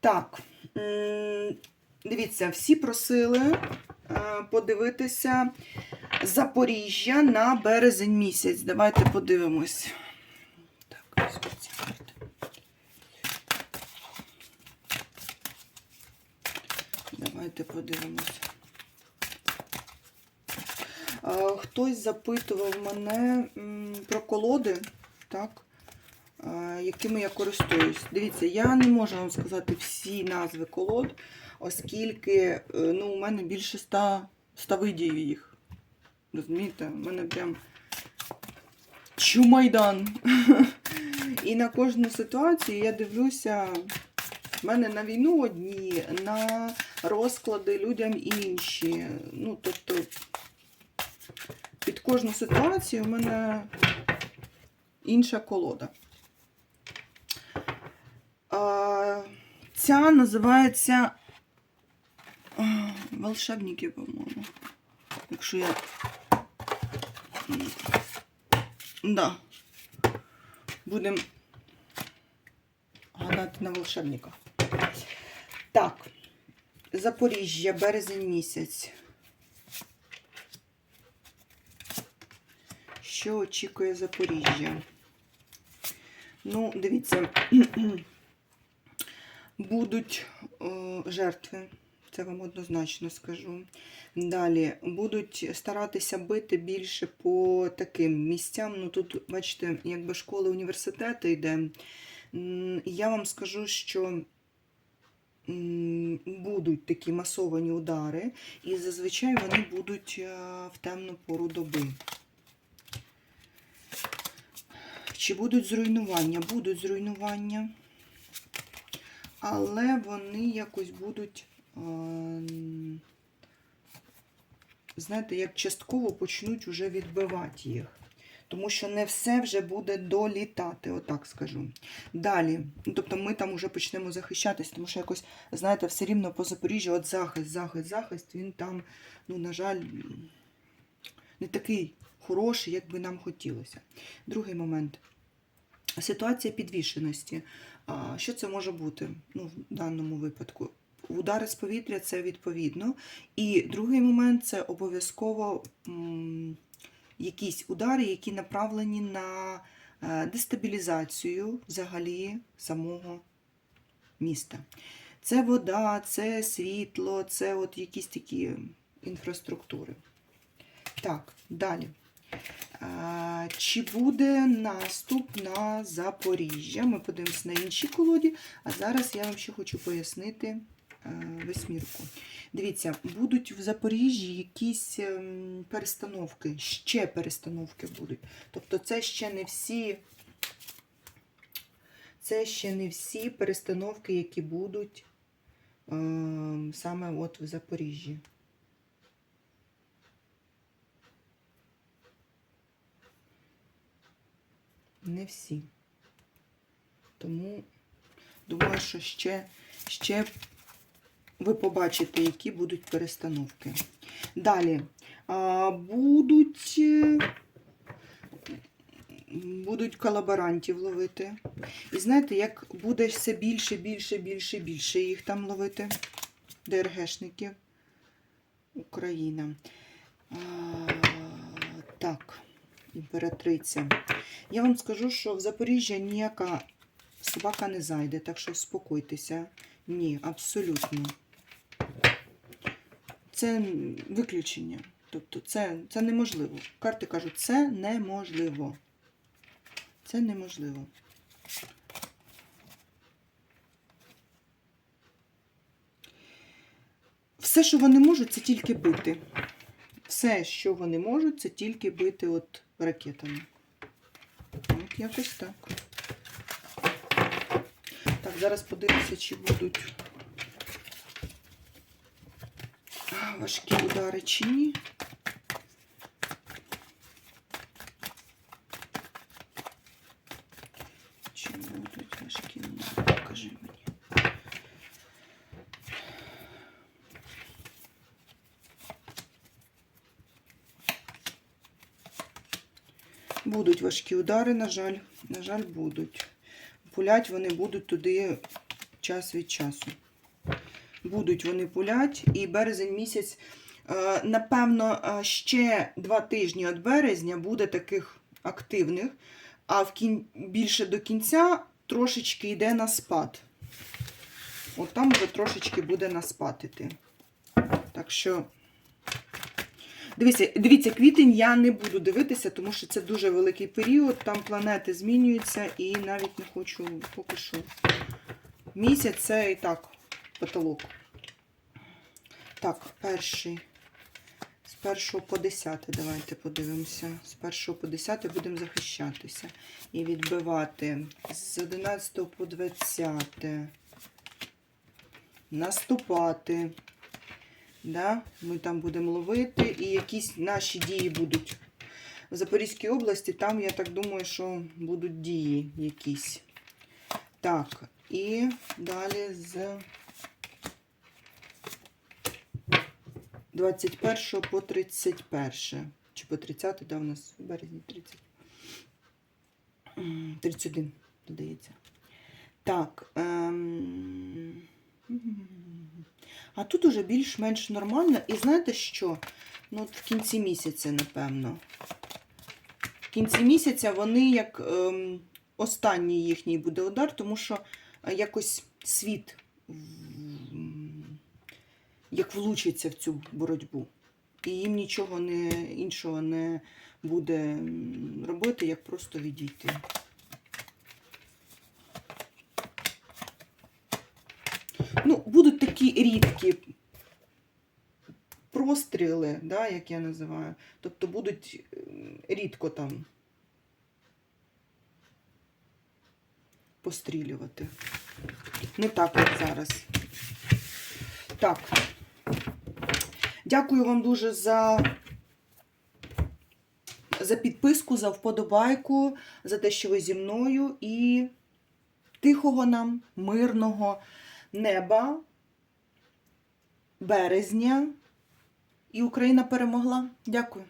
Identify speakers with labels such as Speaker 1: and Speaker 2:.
Speaker 1: Так, дивіться, всі просили е, подивитися Запоріжжя на березень місяць. Давайте подивимось. Так. Давайте подивимось. Е, Хтось запитував мене про колоди, так, якими я користуюсь. Дивіться, я не можу вам сказати всі назви колод, оскільки е, ну, у мене більше ста, ста видів їх. Розумієте, у мене прям чумайдан. І на кожну ситуацію я дивлюся. В мене на війну одні, на розклади людям інші. Ну, тобто, під кожну ситуацію у мене інша колода. Ця називається волшебники, по-моєму. Якщо я. Да. Будемо гадати на волшебника. Так. Запоріжжя, березень місяць. Що очікує Запоріжжя? Ну, дивіться, будуть е, жертви, це вам однозначно скажу. Далі будуть старатися бити більше по таким місцям. Ну тут, бачите, якби школи, університети йде. Я вам скажу, що будуть такі масовані удари, і зазвичай вони будуть е, в темну пору доби. Чи будуть зруйнування? Будуть зруйнування, але вони якось будуть, е, знаєте, як частково почнуть вже відбивати їх. Тому що не все вже буде долітати, отак скажу. Далі, ну, тобто ми там вже почнемо захищатись, тому що якось, знаєте, все рівно по Запоріжжю, от захист, захист, захист, він там, ну, на жаль, не такий хороший, як би нам хотілося. Другий момент. Ситуація підвішеності. Що це може бути ну, в даному випадку? Удари з повітря це відповідно. І другий момент це обов'язково якісь удари, які направлені на е, дестабілізацію взагалі самого міста. Це вода, це світло, це от якісь такі інфраструктури. Так, далі. Чи буде наступ на Запоріжжя? Ми подивимося на іншій колоді, а зараз я вам ще хочу пояснити е, восьмірку. Дивіться, будуть в Запоріжжі якісь ем, перестановки, ще перестановки будуть. Тобто це ще не всі. Це ще не всі перестановки, які будуть ем, саме от в Запоріжжі. Не всі. Тому думаю, що ще, ще ви побачите, які будуть перестановки. Далі а, будуть, е, будуть колаборантів ловити. І знаєте, як буде все більше, більше, більше, більше їх там ловити, ДРГшників. Україна. А, так, імператриця. Я вам скажу, що в Запоріжжя ніяка собака не зайде, так що успокойтеся. Ні, абсолютно. Це виключення. Тобто це, це неможливо. Карти кажуть, це неможливо. Це неможливо. Все, що вони можуть, це тільки бити. Все, що вони можуть, це тільки бити от ракетами. От якось так. Так, зараз подивимося, чи будуть важкі удари чи ні. Чи будуть важкі удари? Покажи мені. Будуть важкі удари, на жаль, на жаль, будуть. Пулять вони будуть туди час від часу. Будуть вони пулять, і березень місяць, е, напевно, е, ще два тижні від березня буде таких активних, а в кін... більше до кінця трошечки йде на спад. От там вже трошечки буде на спад іти. Так що. Дивіться, дивіться, квітень я не буду дивитися, тому що це дуже великий період, там планети змінюються і навіть не хочу поки що. Місяць це і так потолок. Так, перший. З першого по 10 давайте подивимося. З першого по 10 будемо захищатися і відбивати. З 11 по 20. Наступати. Да? Ми там будемо ловити, і якісь наші дії будуть. В Запорізькій області, там, я так думаю, що будуть дії якісь. Так, і далі з 21 по 31. Чи по 30, да, у нас в березні 30. 31, додається. Так. Ем... А тут уже більш-менш нормально. І знаєте що? Ну, от в кінці місяця, напевно. В кінці місяця вони як ем, останній їхній буде удар, тому що е, якось світ як влучиться в цю боротьбу. І їм нічого не, іншого не буде робити, як просто відійти. Ну, будуть такі рідкі простріли, да, як я називаю. Тобто будуть рідко там пострілювати. Не так, як зараз. Так. Дякую вам дуже за, за підписку, за вподобайку, за те, що ви зі мною. І тихого нам, мирного неба, березня. І Україна перемогла. Дякую.